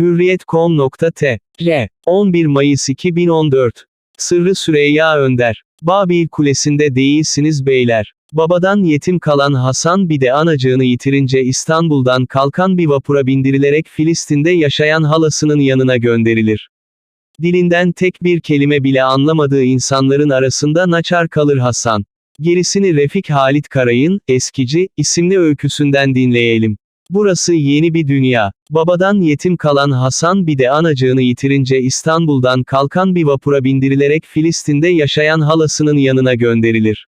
Hürriyet.com.tr 11 Mayıs 2014 Sırrı Süreyya Önder Babil Kulesi'nde değilsiniz beyler. Babadan yetim kalan Hasan bir de anacığını yitirince İstanbul'dan kalkan bir vapura bindirilerek Filistin'de yaşayan halasının yanına gönderilir. Dilinden tek bir kelime bile anlamadığı insanların arasında naçar kalır Hasan. Gerisini Refik Halit Karay'ın, Eskici, isimli öyküsünden dinleyelim. Burası yeni bir dünya. Babadan yetim kalan Hasan bir de anacığını yitirince İstanbul'dan kalkan bir vapura bindirilerek Filistin'de yaşayan halasının yanına gönderilir.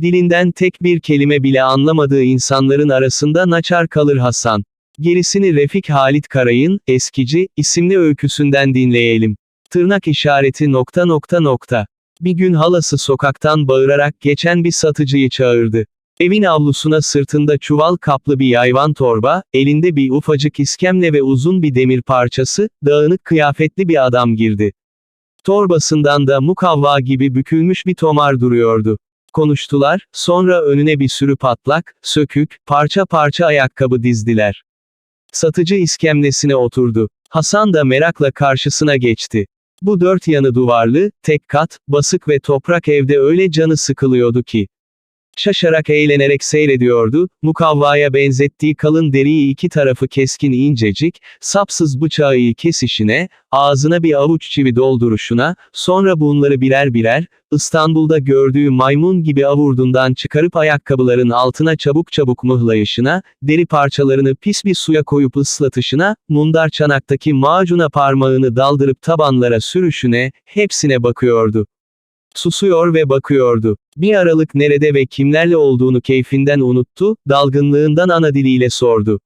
Dilinden tek bir kelime bile anlamadığı insanların arasında naçar kalır Hasan. Gerisini Refik Halit Karay'ın, Eskici, isimli öyküsünden dinleyelim. Tırnak işareti nokta nokta nokta. Bir gün halası sokaktan bağırarak geçen bir satıcıyı çağırdı. Evin avlusuna sırtında çuval kaplı bir yayvan torba, elinde bir ufacık iskemle ve uzun bir demir parçası, dağınık kıyafetli bir adam girdi. Torbasından da mukavva gibi bükülmüş bir tomar duruyordu. Konuştular, sonra önüne bir sürü patlak, sökük, parça parça ayakkabı dizdiler. Satıcı iskemlesine oturdu. Hasan da merakla karşısına geçti. Bu dört yanı duvarlı, tek kat, basık ve toprak evde öyle canı sıkılıyordu ki. Şaşarak eğlenerek seyrediyordu, mukavvaya benzettiği kalın deriyi iki tarafı keskin incecik, sapsız bıçağı kesişine, ağzına bir avuç çivi dolduruşuna, sonra bunları birer birer, İstanbul'da gördüğü maymun gibi avurdundan çıkarıp ayakkabıların altına çabuk çabuk mıhlayışına, deri parçalarını pis bir suya koyup ıslatışına, mundar çanaktaki macuna parmağını daldırıp tabanlara sürüşüne, hepsine bakıyordu. Susuyor ve bakıyordu. Bir aralık nerede ve kimlerle olduğunu keyfinden unuttu, dalgınlığından ana diliyle sordu.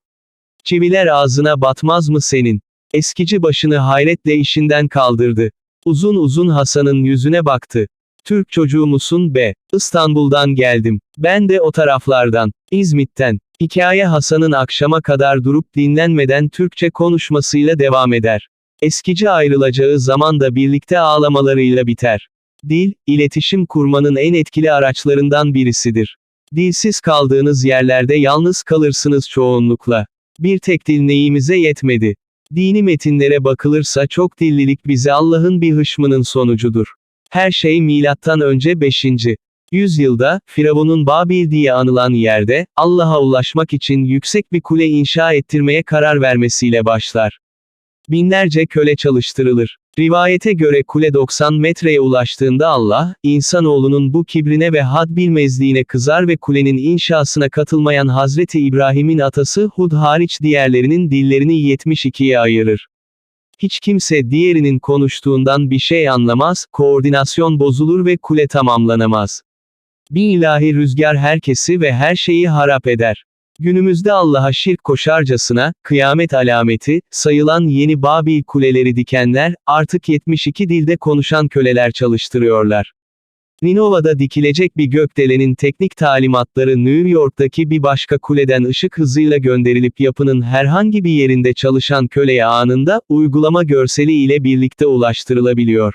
Çiviler ağzına batmaz mı senin? Eskici başını hayretle işinden kaldırdı. Uzun uzun Hasan'ın yüzüne baktı. Türk çocuğu musun be? İstanbul'dan geldim. Ben de o taraflardan. İzmit'ten. Hikaye Hasan'ın akşama kadar durup dinlenmeden Türkçe konuşmasıyla devam eder. Eskici ayrılacağı zaman da birlikte ağlamalarıyla biter. Dil, iletişim kurmanın en etkili araçlarından birisidir. Dilsiz kaldığınız yerlerde yalnız kalırsınız çoğunlukla. Bir tek dil neyimize yetmedi. Dini metinlere bakılırsa çok dillilik bize Allah'ın bir hışmının sonucudur. Her şey milattan önce 5. yüzyılda, Firavun'un Babil diye anılan yerde, Allah'a ulaşmak için yüksek bir kule inşa ettirmeye karar vermesiyle başlar. Binlerce köle çalıştırılır. Rivayete göre kule 90 metreye ulaştığında Allah, insanoğlunun bu kibrine ve had bilmezliğine kızar ve kulenin inşasına katılmayan Hazreti İbrahim'in atası Hud hariç diğerlerinin dillerini 72'ye ayırır. Hiç kimse diğerinin konuştuğundan bir şey anlamaz, koordinasyon bozulur ve kule tamamlanamaz. Bir ilahi rüzgar herkesi ve her şeyi harap eder. Günümüzde Allah'a şirk koşarcasına, kıyamet alameti, sayılan yeni Babil kuleleri dikenler, artık 72 dilde konuşan köleler çalıştırıyorlar. Ninova'da dikilecek bir gökdelenin teknik talimatları New York'taki bir başka kuleden ışık hızıyla gönderilip yapının herhangi bir yerinde çalışan köleye anında, uygulama görseli ile birlikte ulaştırılabiliyor.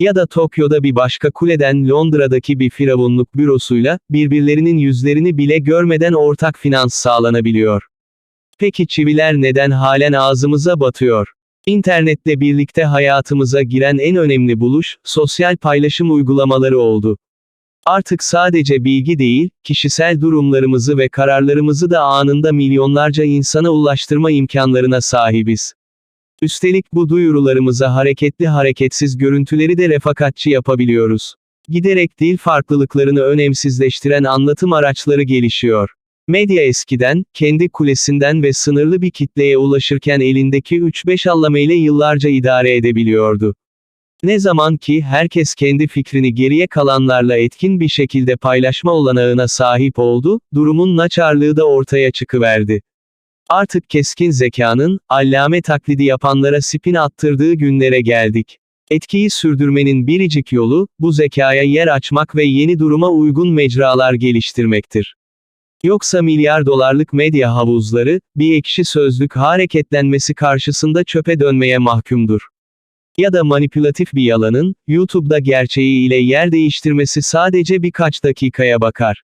Ya da Tokyo'da bir başka kuleden Londra'daki bir firavunluk bürosuyla, birbirlerinin yüzlerini bile görmeden ortak finans sağlanabiliyor. Peki çiviler neden halen ağzımıza batıyor? İnternetle birlikte hayatımıza giren en önemli buluş, sosyal paylaşım uygulamaları oldu. Artık sadece bilgi değil, kişisel durumlarımızı ve kararlarımızı da anında milyonlarca insana ulaştırma imkanlarına sahibiz. Üstelik bu duyurularımıza hareketli hareketsiz görüntüleri de refakatçi yapabiliyoruz. Giderek dil farklılıklarını önemsizleştiren anlatım araçları gelişiyor. Medya eskiden, kendi kulesinden ve sınırlı bir kitleye ulaşırken elindeki 3-5 allameyle yıllarca idare edebiliyordu. Ne zaman ki herkes kendi fikrini geriye kalanlarla etkin bir şekilde paylaşma olanağına sahip oldu, durumun naçarlığı da ortaya çıkıverdi. Artık keskin zekanın, allame taklidi yapanlara spin attırdığı günlere geldik. Etkiyi sürdürmenin biricik yolu, bu zekaya yer açmak ve yeni duruma uygun mecralar geliştirmektir. Yoksa milyar dolarlık medya havuzları, bir ekşi sözlük hareketlenmesi karşısında çöpe dönmeye mahkumdur. Ya da manipülatif bir yalanın, YouTube'da gerçeği ile yer değiştirmesi sadece birkaç dakikaya bakar.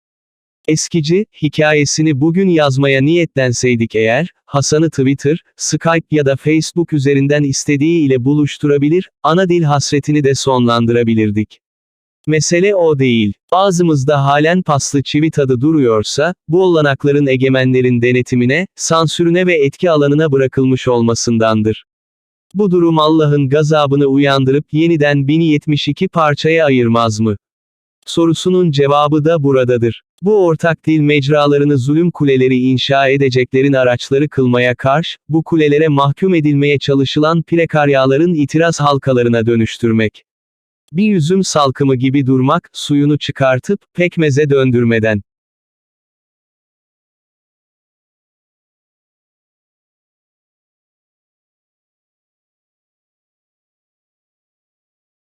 Eskici, hikayesini bugün yazmaya niyetlenseydik eğer, Hasan'ı Twitter, Skype ya da Facebook üzerinden istediği ile buluşturabilir, ana dil hasretini de sonlandırabilirdik. Mesele o değil. Ağzımızda halen paslı çivi tadı duruyorsa, bu olanakların egemenlerin denetimine, sansürüne ve etki alanına bırakılmış olmasındandır. Bu durum Allah'ın gazabını uyandırıp yeniden 1072 parçaya ayırmaz mı? Sorusunun cevabı da buradadır. Bu ortak dil mecralarını zulüm kuleleri inşa edeceklerin araçları kılmaya karşı, bu kulelere mahkum edilmeye çalışılan prekaryaların itiraz halkalarına dönüştürmek. Bir üzüm salkımı gibi durmak, suyunu çıkartıp, pekmeze döndürmeden.